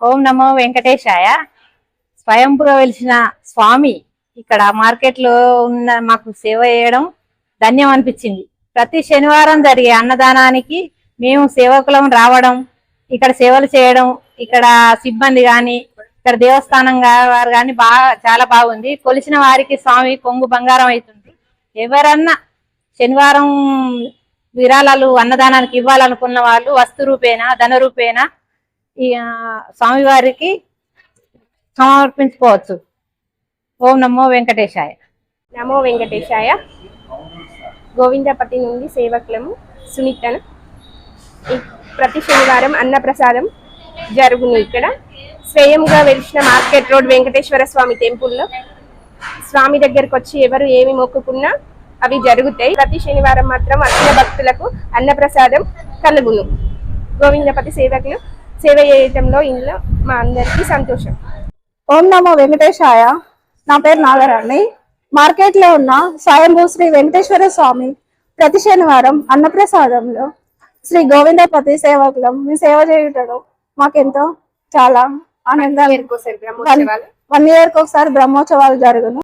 ఓం నమో వెంకటేశాయ. స్వయంపుగా వెలిసిన స్వామి ఇక్కడ మార్కెట్లో ఉన్న మాకు సేవ చేయడం ధన్యం అనిపించింది. ప్రతి శనివారం జరిగే అన్నదానానికి మేము సేవకులం రావడం ఇక్కడ సేవలు చేయడం ఇక్కడ సిబ్బంది కానీ ఇక్కడ దేవస్థానం వారు కానీ బాగా చాలా బాగుంది. కొలిసిన వారికి స్వామి కొంగు బంగారం అవుతుంది. ఎవరన్నా శనివారం విరాళాలు అన్నదానానికి ఇవ్వాలనుకున్న వాళ్ళు వస్తు రూపేణ ధన రూపేనా స్వామివారికి సమర్పించుకోవచ్చు. ఓం నమో వెంకటేశాయ. నమో వెంకటేశాయ. గోవిందపతి నుండి సేవకులము సునీతను. ప్రతి శనివారం అన్నప్రసాదం జరుగును ఇక్కడ. స్వయంగా వెలిసిన మార్కెట్ రోడ్ వెంకటేశ్వర స్వామి టెంపుల్లో స్వామి దగ్గరకు వచ్చి ఎవరు ఏమి మొక్కుకున్నా అవి జరుగుతాయి. ప్రతి శనివారం మాత్రం అన్న భక్తులకు అన్నప్రసాదం కలుగును. గోవిందపతి సేవకులు సేవ చేయటంలో ఇందులో మా అందరికీ సంతోషం. ఓం నమో వెంకటేశాయ. నా పేరు నాగరాణి. మార్కెట్లో ఉన్న స్వయంభూ శ్రీ వెంకటేశ్వర స్వామి ప్రతి శనివారం అన్నప్రసాదంలో శ్రీ గోవిందపతి సేవకులం మీ సేవ చేయటం మాకెంతో చాలా ఆనందంగా బ్రహ్మోత్సవాలు. వన్ ఇయర్కి ఒకసారి బ్రహ్మోత్సవాలు జరుగును.